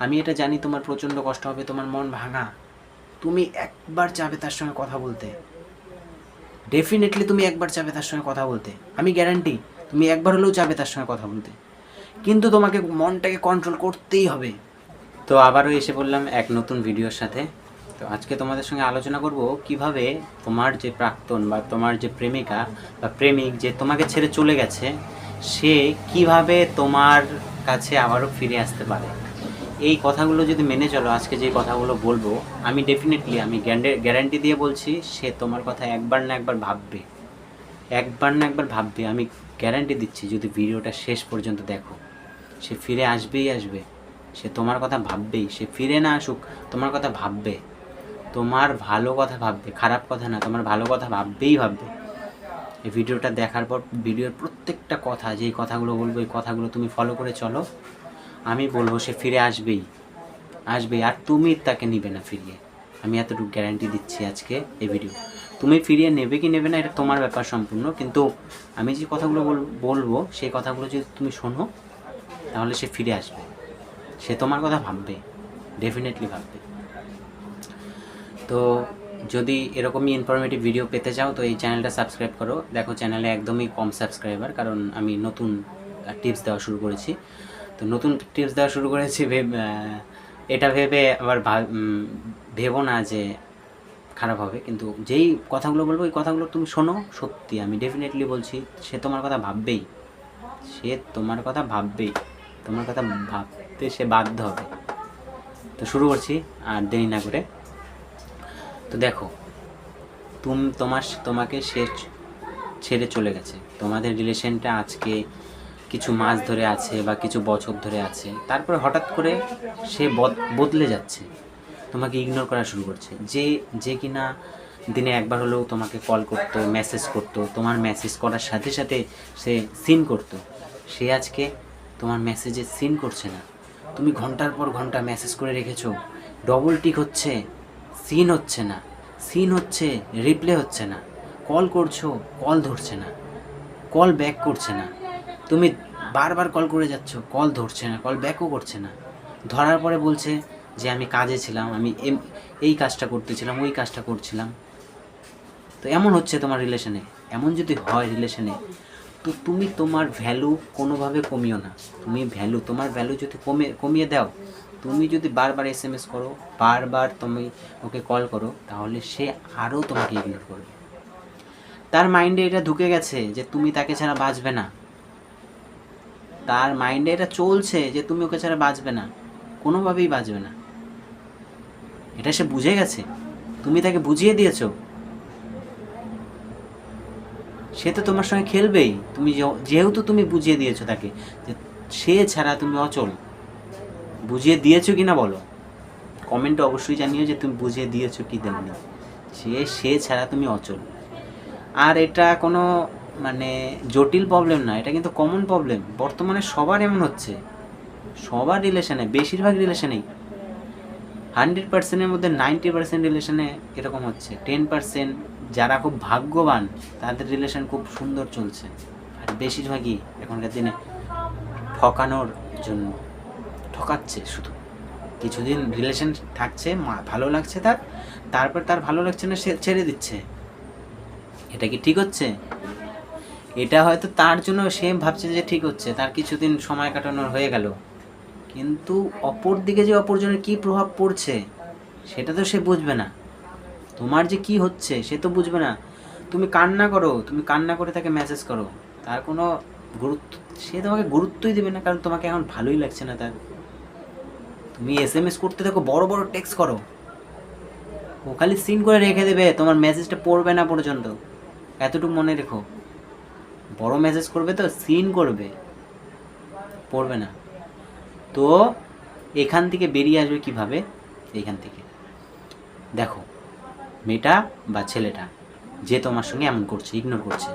আমি এটা জানি তোমার প্রচণ্ড কষ্ট হবে, তোমার মন ভাঙা। তুমি একবার চাবে তার সঙ্গে কথা বলতে। ডেফিনেটলি তুমি একবার চাবে তার সঙ্গে কথা বলতে। আমি গ্যারান্টি তুমি একবার হলেও চাবে তার সঙ্গে কথা বলতে। কিন্তু তোমাকে মনটাকে কন্ট্রোল করতেই হবে। তো আবারও এসে বললাম এক নতুন ভিডিওর সাথে। তো আজকে তোমাদের সঙ্গে আলোচনা করব কীভাবে তোমার যে প্রাক্তন বা তোমার যে প্রেমিকা বা প্রেমিক যে তোমাকে ছেড়ে চলে গেছে, সে কীভাবে তোমার কাছে আবারও ফিরে আসতে পারে। এই কথাগুলো যদি মেনে চলো, আজকে যে কথাগুলো বলব, আমি ডেফিনেটলি আমি গ্যারান্টি দিয়ে বলছি, সে তোমার কথা একবার না একবার ভাববে। একবার না একবার ভাববে। আমি গ্যারান্টি দিচ্ছি, যদি ভিডিওটা শেষ পর্যন্ত দেখো, সে ফিরে আসবেই আসবে। সে তোমার কথা ভাববেই। সে ফিরে না আসুক, তোমার কথা ভাববে। তোমার ভালো কথা ভাববে, খারাপ কথা না, তোমার ভালো কথা ভাববেই ভাববে। এই ভিডিওটা দেখার পর, ভিডিওর প্রত্যেকটা কথা, যেই কথাগুলো বলব, এই কথাগুলো তুমি ফলো করে চলো। আমি বলব সে ফিরে আসবেই। আসবেই আর তুমি তাকে নিবে না ফিরিয়ে। আমি এতটুকু গ্যারান্টি দিচ্ছি আজকে এই ভিডিও তুমি ফিরিয়ে নেবে কি নেবে না, এটা তোমার ব্যাপার সম্পূর্ণ। কিন্তু আমি যে কথাগুলো বল- বলব, সেই কথাগুলো যদি তুমি শোনো, তাহলে সে ফিরে আসবে। সে তোমার কথা ভাববে ডেফিনেটলি ভাববে। তো যদি এরকমই ইনফরমেটিভ ভিডিও পেতে চাও, তো এই চ্যানেলটা সাবস্ক্রাইব করো। দেখো চ্যানেলে একদমই কম সাবস্ক্রাইবার কারণ আমি নতুন টিপস দেওয়া শুরু করেছি। তো নতুন টিপস দেওয়া শুরু করেছি এটা ভেবে আবার ভেবো না যে খারাপ হবে। কিন্তু যেই কথাগুলো বলব, ওই কথাগুলো তুমি শোনো সত্যি। আমি ডেফিনেটলি বলছি, সে তোমার কথা ভাববেই। সে তোমার কথা ভাববেই। তোমার কথা ভাবতে সে বাধ্য হবে। তো শুরু করছি, আর দেরি না করে। তো দেখো, তুম তোমার তোমাকে সে ছেড়ে চলে গেছে। তোমাদের রিলেশনটা আজকে কিছু মাস ধরে আছে বা কিছু বছর ধরে আছে। তারপরে হঠাৎ করে সে বদ- বদলে যাচ্ছে। তোমাকে ইগনোর করা শুরু করছে। যে যে কিনা দিনে একবার হলেও তোমাকে কল করতো মেসেজ করতো, তোমার মেসেজ করার সাথে সাথে সে সিন করতো। সে আজকে তোমার মেসেজে সিন করছে না। তুমি ঘণ্টার পর ঘণ্টা মেসেজ করে রেখেছো। ডবল টিক হচ্ছে সিন হচ্ছে না। সিন হচ্ছে রিপ্লে হচ্ছে না। কল করছ কল ধরছে না। কল ব্যাক করছে না। তুমি বারবার কল করে যাচ্ছ কল ধরছে না কল ব্যাকও করছে না। ধরার পরে বলছে যে, আমি কাজে ছিলাম, আমি এই কাজটা করতেছিলাম, ওই কাজটা করছিলাম। তো এমন হচ্ছে তোমার রিলেশনে এমন যদি হয় রিলেশনে তো তুমি তোমার ভ্যালু কোনোভাবে কমিও না। তুমি ভ্যালু তোমার ভ্যালু যদি কমে, কমিয়ে দাও, তুমি যদি বারবার এস এম এস করো, বারবার তুমি ওকে কল করো, তাহলে সে আরও তোমাকে ইগনোর করবে। তার মাইন্ডে এটা ঢুকে গেছে যে, তুমি তাকে ছাড়া বাঁচবে না। তার মাইন্ডে এটা চলছে যে তুমি ওকে ছাড়া বাঁচবে না। কোনোভাবেই বাঁচবে না। এটা সে বুঝে গেছে। তুমি তাকে বুঝিয়ে দিয়েছ। সে তো তোমার সঙ্গে খেলবেই। তুমি যেহেতু তুমি বুঝিয়ে দিয়েছ তাকে, যে সে ছাড়া তুমি অচল। বুঝিয়ে দিয়েছ কি না বলো কমেন্টে অবশ্যই জানিও যে তুমি বুঝিয়ে দিয়েছ কি দেওনি সে সে ছাড়া তুমি অচল। আর এটা কোনো মানে জটিল প্রবলেম না, এটা কিন্তু কমন প্রবলেম বর্তমানে সবার এমন হচ্ছে। সবার রিলেশনে বেশিরভাগ রিলেশনেই হান্ড্রেড পার্সেন্টের মধ্যে নাইনটি পার্সেন্ট রিলেশনে এরকম হচ্ছে। টেন পার্সেন্ট যারা খুব ভাগ্যবান, তাদের রিলেশন খুব সুন্দর চলছে। আর বেশিরভাগই এখনকার দিনে ঠকানোর জন্য। ঠকাচ্ছে শুধু। কিছুদিন রিলেশন থাকছে ভালো লাগছে তার। তারপর তার ভালো লাগছে না, সে ছেড়ে দিচ্ছে। এটা কি ঠিক হচ্ছে? এটা হয়তো তার জন্য সে ভাবছে যে ঠিক হচ্ছে, তার কিছুদিন সময় কাটানোর হয়ে গেল। কিন্তু অপর দিকে যে অপরজনের কী প্রভাব পড়ছে, সেটা তো সে বুঝবে না। তোমার যে কি হচ্ছে, সে তো বুঝবে না। তুমি কান্না করো, তুমি কান্না করে তাকে মেসেজ করো। তার কোনো গুরুত্ব, সে তোমাকে গুরুত্বই দেবে না, কারণ তোমাকে এখন ভালোই লাগছে না তার। তুমি এস এম এস করতে থাকো, বড় বড় টেক্সট করো। ও খালি সিন করে রেখে দেবে, তোমার মেসেজটা পড়বে না পর্যন্ত। এতটুকু মনে রেখো। বড় মেসেজ করবে তো সিন করবে। পড়বে না। তো এখান থেকে বেরিয়ে আসবে কীভাবে? এখান থেকে। দেখো, মেয়েটা বা ছেলেটা যে তোমার সঙ্গে এমন করছে ইগনোর করছে,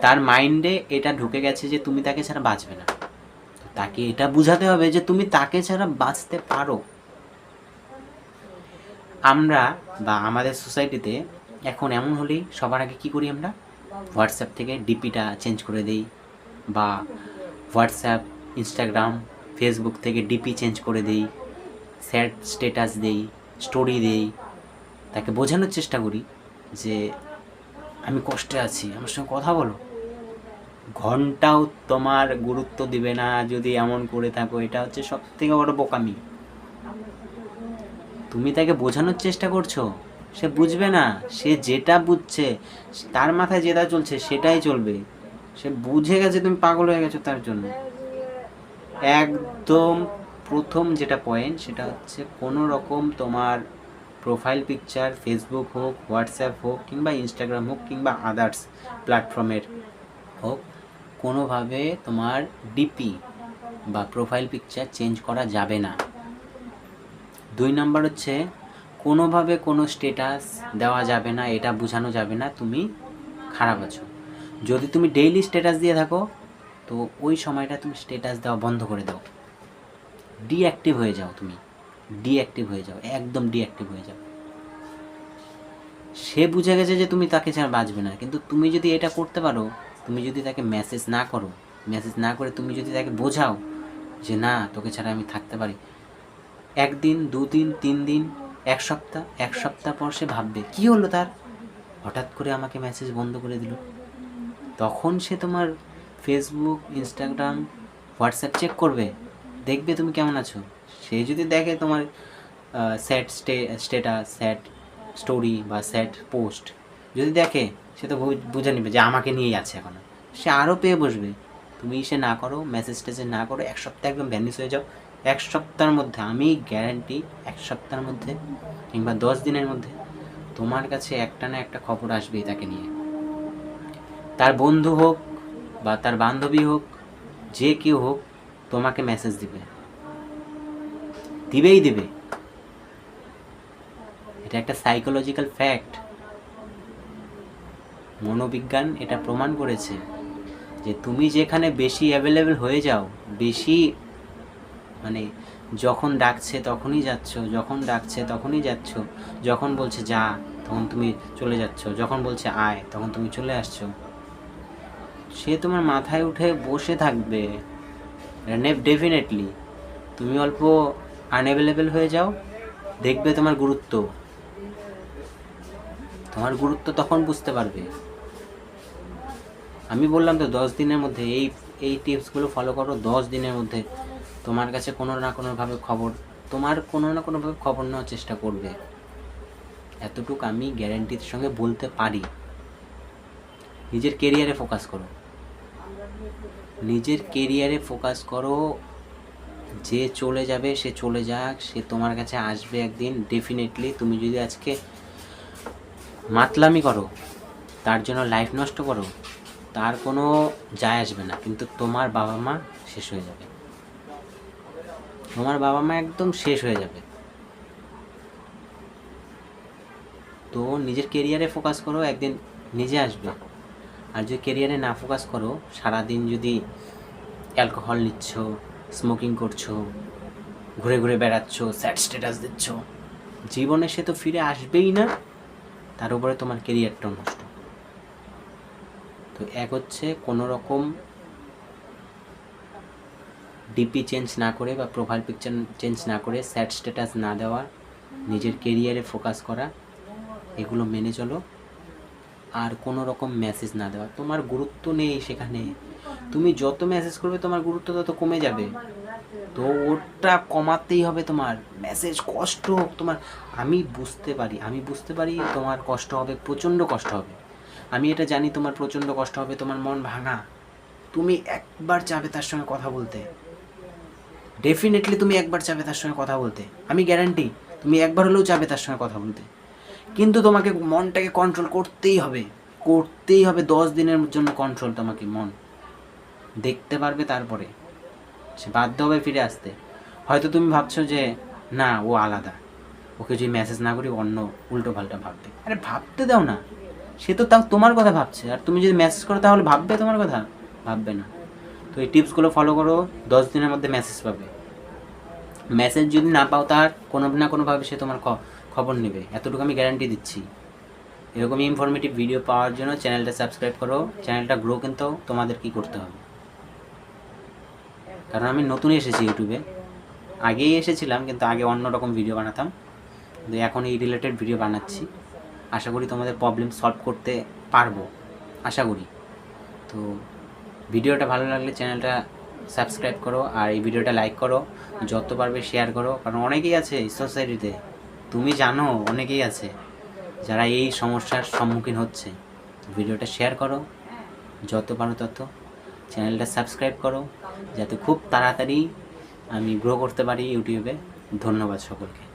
তার মাইন্ডে এটা ঢুকে গেছে যে তুমি তাকে ছাড়া বাঁচবে না। তাকে এটা বুঝাতে হবে যে তুমি তাকে ছাড়া বাঁচতে পারো। আমরা বা আমাদের সোসাইটিতে এখন এমন হলেই সবার আগে কি করি আমরা? হোয়াটসঅ্যাপ থেকে ডিপিটা চেঞ্জ করে দেই বা হোয়াটসঅ্যাপ ইনস্টাগ্রাম ফেসবুক থেকে ডিপি চেঞ্জ করে দেই স্যাড স্টেটাস দেই স্টোরি দেই। তাকে বোঝানোর চেষ্টা করি যে আমি কষ্টে আছি, আমার সঙ্গে কথা বলো। ঘন্টাও তোমার গুরুত্ব দিবে না যদি এমন করে থাকো, এটা হচ্ছে সব থেকে বড় বোকামি। তুমি তাকে বোঝানোর চেষ্টা করছ? সে বুঝবে না, সে যেটা বুঝছে, তার মাথায় যেটা চলছে সেটাই চলবে। সে বুঝে গেছে তুমি পাগল হয়ে গেছো তার জন্য। একদম প্রথম যেটা পয়েন্ট সেটা হচ্ছে কোনো রকম তোমার প্রোফাইল পিকচার ফেসবুক হোক হোয়াটসঅ্যাপ হোক, কিংবা ইনস্টাগ্রাম হোক, কিংবা আদার্স প্ল্যাটফর্মের হোক, কোনোভাবে তোমার ডিপি বা প্রোফাইল পিকচার চেঞ্জ করা যাবে না। দুই নাম্বার হচ্ছে কোনোভাবে কোনো স্টেটাস দেওয়া যাবে না, এটা বোঝানো যাবে না, তুমি খারাপ আছো। যদি তুমি ডেইলি স্ট্যাটাস দিয়ে থাকো, তো ওই সময়টা তুমি স্ট্যাটাস দেওয়া বন্ধ করে দাও। ডিঅ্যাক্টিভ হয়ে যাও তুমি। ডিঅ্যাক্টিভ হয়ে যাও, একদম ডিঅ্যাক্টিভ হয়ে যাও। সে বুঝে গেছে যে তুমি তাকে ছাড়া বাঁচবে না, কিন্তু তুমি যদি এটা করতে পারো, তুমি যদি তাকে মেসেজ না করো মেসেজ না করে তুমি যদি তাকে বোঝাও যে না, তোকে ছাড়া আমি থাকতে পারি, একদিন, দুদিন তিন দিন এক সপ্তাহ এক সপ্তাহ পর সে ভাববে, কি হলো তার? হঠাৎ করে আমাকে মেসেজ বন্ধ করে দিল। তখন সে তোমার ফেসবুক ইনস্টাগ্রাম হোয়াটসঅ্যাপ চেক করবে। দেখবে তুমি কেমন আছো। সে যদি দেখে তোমার sad stay status sad story বা স্যাড পোস্ট যদি দেখে, সে তো বুঝে নেবে যে আমাকে নিয়েই আছে এখন। সে আরও পেয়ে বসবে। তুমি সে না করো মেসেজ টেসেজ না করো, এক সপ্তাহ একদম ভ্যানিস হয়ে যাও। এক সপ্তাহের মধ্যে, আমি গ্যারান্টি এক সপ্তাহের মধ্যে কিংবা দশ দিনের মধ্যে তোমার কাছে একটা না একটা খবর আসবেই তাকে নিয়ে। তার বন্ধু হোক বা তার বান্ধবী হোক, যে কেউ হোক তোমাকে মেসেজ দিবে। দিবেই দিবে। এটা একটা সাইকোলজিক্যাল ফ্যাক্ট মনোবিজ্ঞান এটা প্রমাণ করেছে যে তুমি যেখানে বেশি অ্যাভেলেবেল হয়ে যাও, বেশি মানে যখন ডাকছে তখনই যাচ্ছ, যখন ডাকছে তখনই যাচ্ছ, যখন বলছে যা তখন তুমি চলে যাচ্ছ, যখন বলছে আয় তখন তুমি চলে আসছো। সে তোমার মাথায় উঠে বসে থাকবে ডেফিনেটলি। তুমি অল্প আনঅ্যাভেলেবেল হয়ে যাও, দেখবে তোমার গুরুত্ব। তোমার গুরুত্ব তখন বুঝতে পারবে। আমি বললাম তো দশ দিনের মধ্যে, এই এই টিপসগুলো ফলো করো, দশ দিনের মধ্যে তোমার কাছে কোনো না কোনোভাবে খবর, তোমার কোনো না কোনোভাবে খবর নেওয়ার চেষ্টা করবে। এতটুকু আমি গ্যারেন্টির সঙ্গে বলতে পারি। নিজের কেরিয়ারে ফোকাস করো। নিজের কেরিয়ারে ফোকাস করো। যে চলে যাবে, সে চলে যাক, সে তোমার কাছে আসবে একদিন ডেফিনেটলি তুমি যদি আজকে মাতলামি করো, তার জন্য লাইফ নষ্ট করো, তার কোনো যায় আসবে না, কিন্তু তোমার বাবা মা শেষ হয়ে যাবে। তোমার বাবা মা একদম শেষ হয়ে যাবে। তো নিজের কেরিয়ারে ফোকাস করো, একদিন নিজে আসবে। আর যদি কেরিয়ারে না ফোকাস করো, সারাদিন যদি অ্যালকোহল নিচ্ছ স্মোকিং করছ, ঘুরে ঘুরে বেড়াচ্ছ স্যাড স্ট্যাটাস দিচ্ছ, জীবনে সে তো ফিরে আসবেই না, তার উপরে তোমার কেরিয়ারটাও নষ্ট। তো এক হচ্ছে কোনো রকম ডিপি চেঞ্জ না করে বা প্রোফাইল পিকচার চেঞ্জ না করে স্যাড স্ট্যাটাস না দেওয়া, নিজের কেরিয়ারে ফোকাস করা, এগুলো মেনে চলো। আর কোনো রকম মেসেজ না দেওয়া। তোমার গুরুত্ব নেই সেখানে। তুমি যত মেসেজ করবে, তোমার গুরুত্ব তত কমে যাবে। তো ওটা কমাতেই হবে তোমার। মেসেজ কষ্ট হোক তোমার, আমি বুঝতে পারি, আমি বুঝতে পারি তোমার কষ্ট হবে, প্রচণ্ড কষ্ট হবে। আমি এটা জানি, তোমার প্রচণ্ড কষ্ট হবে, তোমার মন ভাঙা। তুমি একবার চাবে তার সঙ্গে কথা বলতে। ডেফিনেটলি তুমি একবার চাবে তার সঙ্গে কথা বলতে। আমি গ্যারান্টি তুমি একবার হলেও চাবে তার সঙ্গে কথা বলতে। কিন্তু তোমাকে মনটাকে কন্ট্রোল করতেই হবে। করতেই হবে দশ দিনের জন্য কন্ট্রোল তোমাকে মন। দেখতে পারবে তারপরে। সে বাধ্য হবে ফিরে আসতে। হয়তো তুমি ভাবছ যে, না, ও আলাদা। ওকে যদি মেসেজ না করি অন্য উল্টো পাল্টা ভাববে। আরে ভাবতে দাও না। সে তো তাও তোমার কথা ভাবছে। আর তুমি যদি মেসেজ করো তাহলে ভাববে তোমার কথা? ভাববে না। তো এই টিপসগুলো ফলো করো, দশ দিনের মধ্যে মেসেজ পাবে। মেসেজ যদি না পাও তার, কোনো না কোনোভাবে সে তোমার খবর নেবে। এতটুকু আমি গ্যারান্টি দিচ্ছি। এরকমই ইনফরমেটিভ ভিডিও পাওয়ার জন্য চ্যানেলটা সাবস্ক্রাইব করো। চ্যানেলটা গ্রো কিন্তু তোমাদের কি করতে হবে। কারণ আমি নতুন এসেছি ইউটিউবে আগেই এসেছিলাম, কিন্তু আগে অন্য রকম ভিডিও বানাতাম। কিন্তু এখন এই রিলেটেড ভিডিও বানাচ্ছি। আশা করি তোমাদের প্রবলেম সলভ করতে পারব। আশা করি। তো ভিডিওটা ভালো লাগলে চ্যানেলটা সাবস্ক্রাইব করো আর এই ভিডিওটা লাইক করো যত পারবে শেয়ার করো, কারণ অনেকেই আছে সোসাইটিতে তুমি জানো অনেকেই আছে যারা এই সমস্যার সম্মুখীন হচ্ছে। ভিডিওটা শেয়ার করো, যত পারো তত। চ্যানেলটা সাবস্ক্রাইব করো, যাতে খুব তাড়াতাড়ি আমি গ্রো করতে পারি ইউটিউবে। ধন্যবাদ সকলকে।